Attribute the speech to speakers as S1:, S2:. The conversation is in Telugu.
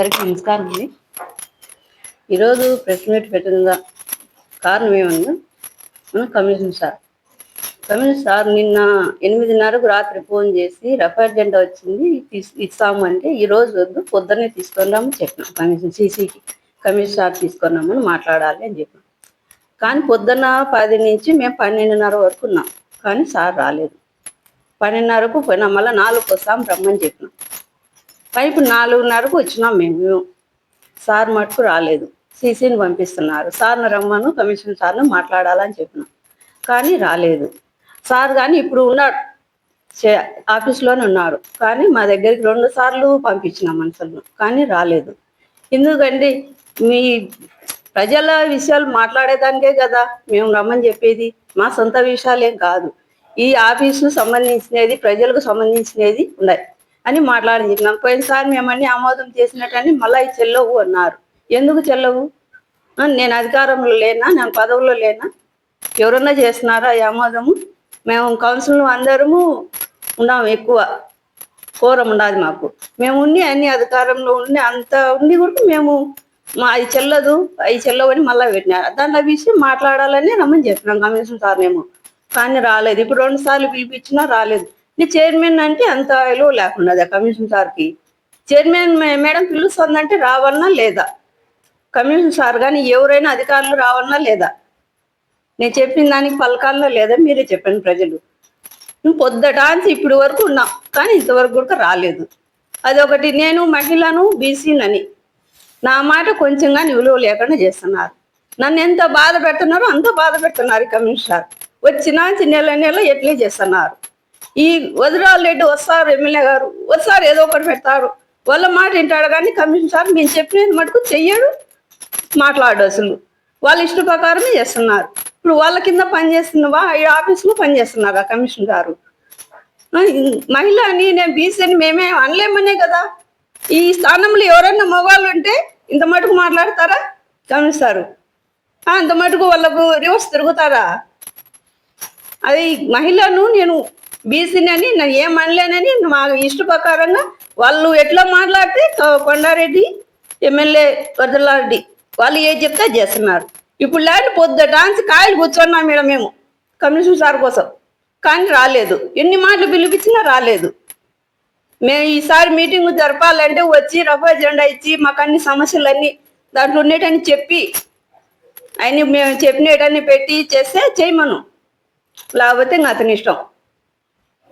S1: అందరికీ నమస్కారం అండి. ఈరోజు ప్రెస్ మీట్ పెట్టిన కారణం ఏమన్నా? మన కమిషన్ సార్. కమిషన్ సార్ నిన్న ఎనిమిదిన్నరకు రాత్రి ఫోన్ చేసి రఫేల్ జెండా వచ్చింది తీసు ఇస్తాము అంటే ఈరోజు వద్దు పొద్దున్నే తీసుకున్నాము చెప్పినాం కమిషన్ సీసీకి. కమిషన్ సార్ తీసుకున్నామని మాట్లాడాలి అని చెప్పాం కానీ పొద్దున్న పది నుంచి మేము పన్నెండున్నర వరకు ఉన్నాం కానీ సార్ రాలేదు. పన్నెండున్నరకు పోయినా మళ్ళీ నాలుగు వస్తాం రమ్మని చెప్పినాం. పైపు నాలుగున్నరకు వచ్చినాం మేము. సార్ మటుకు రాలేదు. సీసీని పంపిస్తున్నారు. సార్ని రమ్మను కమిషన్ సార్ను మాట్లాడాలని చెప్పినాం. కానీ రాలేదు. సార్ కానీ ఇప్పుడు ఉన్నాడు చే- ఆఫీస్లోనే ఉన్నారు. కానీ మా దగ్గరికి రెండు సార్లు పంపించిన మనుషులను. కానీ రాలేదు. ఎందుకండి మీ ప్రజల విషయాలు మాట్లాడేదానికే కదా మేము రమ్మని చెప్పేది. మా సొంత విషయాలేం కాదు. ఈ ఆఫీసు సంబంధించినది ప్రజలకు సంబంధించినది ఉన్నాయి. అని మాట్లాడి చెప్పినాం పోయినసారి మేము అన్ని ఆమోదం చేసినట్టని మళ్ళీ ఈ చెల్లవు అన్నారు. ఎందుకు చెల్లవు? నేను అధికారంలో లేనా? నేను పదవుల్లో లేనా? ఎవరన్నా చేస్తున్నారా ఈ ఆమోదము? మేము కౌన్సిల్ అందరము ఉన్నాం ఎక్కువ. కోరం ఉండాలి మాకు. మేము ఉండి అన్ని అధికారంలో ఉండి అంత ఉండి కూడా మేము మా అది చెల్లదు అవి చెల్లవు అని మళ్ళీ పెట్టినారు. దాంట్లో విషయం మాట్లాడాలని రమ్మని చెప్పినాం. కమిషన్ సార్ మేము. కానీ రాలేదు. ఇప్పుడు రెండు సార్లు పిలిపించినా రాలేదు. చైర్మన్ అంటే అంత విలువ లేకుండా కమిషన్ సార్కి. చైర్మన్ మే- మేడం పిలుస్తుందంటే రావన్నా లేదా? కమిషన్ సార్ కానీ ఎవరైనా అధికారులు రావన్నా లేదా? నేను చెప్పిన దానికి పలకాలన్నా లేదా? మీరే చెప్పండి ప్రజలు. నువ్వు పొద్దుటాంచి ఇప్పటి వరకు ఉన్నాం కానీ ఇంతవరకు కూడా రాలేదు. అదొకటి నేను మహిళను బీసీనని నా మాట కొంచెం కానీ విలువ లేకుండా చేస్తున్నారు. నన్ను ఎంత బాధ పెడుతున్నారో అంత బాధ పెడుతున్నారు ఈ కమిషనర్ వచ్చినాంచి నెల నెల ఎట్లే చేస్తున్నారు? ఈ వదిరాల రెడ్డి వస్తారు ఎమ్మెల్యే గారు. వస్తారు ఏదో ఒకటి పెడతారు. వాళ్ళ మాట వింటాడు కానీ కమిషన్ సార్ మేము చెప్పినది మటుకు చెయ్యడు మాట్లాడు అసలు. వాళ్ళ ఇష్ట ప్రకారమే చేస్తున్నారు. ఇప్పుడు వాళ్ళ కింద పనిచేస్తున్నవా ఈ ఆఫీస్లో పనిచేస్తున్నారు ఆ కమిషన్ గారు. మహిళని మహిళ అని నేను బీసీ అని మేమే అనలేమనే కదా. ఈ స్థానంలో ఎవరైనా మగవాళ్ళు ఉంటే ఇంత మటుకు మాట్లాడతారా? గమనిస్తారు అంత మటుకు వాళ్ళకు రివర్స్ తిరుగుతారా? అది మహిళను నేను బీసీని అని నేను ఏం అనలేనని మా ఇష్ట ప్రకారంగా వాళ్ళు ఎట్లా మాట్లాడితే కొ- కొండారెడ్డి ఎమ్మెల్యే వరదలారెడ్డి వాళ్ళు ఏం చెప్తే చేస్తున్నారు. ఇప్పుడు లేని పొద్దు డాన్స్ కాయలు కూర్చున్నాం మేడం మేము కమిషన్ సార్ కోసం. కానీ రాలేదు. ఎన్ని మాటలు పిలిపించినా రాలేదు. మేము ఈసారి మీటింగ్ జరపాలంటే వచ్చి రఫా జెండా ఇచ్చి మాకు అన్ని సమస్యలన్నీ దాంట్లో ఉండేటని చెప్పి అన్ని మేము చెప్పినటన్ని పెట్టి చేస్తే చేయమను. లేకపోతే ఇంకా అతని ఇష్టం.